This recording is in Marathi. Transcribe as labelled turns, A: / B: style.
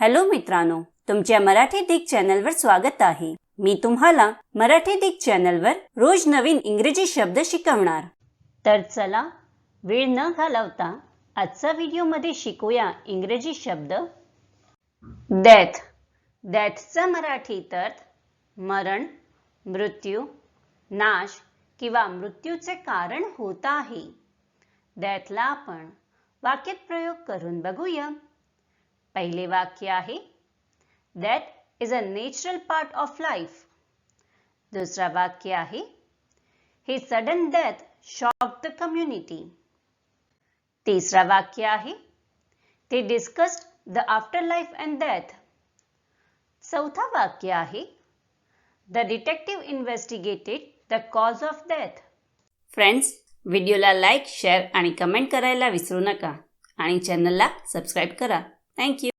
A: हॅलो मित्रांनो तुमच्या मराठी दिग चॅनलवर स्वागत आहे. मी तुम्हाला मराठी दिग चॅनलवर रोज नवीन इंग्रजी शब्द शिकवणार. तर चला वेळ न घालवता आजचा व्हिडिओमध्ये शिकूया इंग्रजी शब्द. डेथ डेथचा मराठीत अर्थ मरण मृत्यू नाश किंवा मृत्यूचे कारण होत आहे. डेथला आपण वाक्यात प्रयोग करून बघूया. पहिले वाक्य आहे. That is a natural part of life दुसरा वाक्य आहे. हे sudden death shock the community तिसरा वाक्य आहे. They discussed the afterlife and death चौथा वाक्य आहे. The detective investigated the cause of death friends व्हिडिओला लाईक शेअर आणि कमेंट करायला विसरू नका. आणि चॅनलला सबस्क्राईब करा. Thank you.